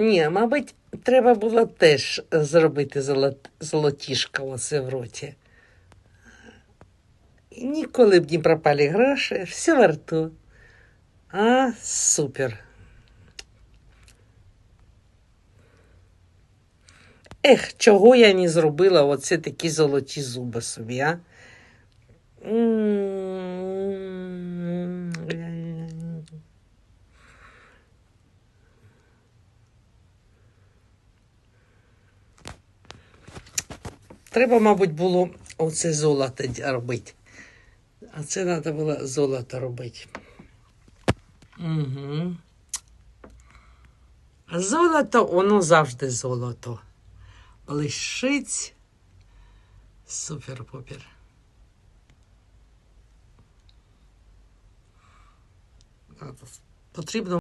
Ні, мабуть, треба було теж зробити золот... золотішко оце в роті. Ніколи б не пропали гроші, все во рту. А, супер. Ех, чого я не зробила оце такі золоті зуби собі, а? М. Треба, мабуть, було оце золото робити. А це треба було золото робити. Угу. А золото, воно завжди золото. Блищить. Супер-пупер. Потрібно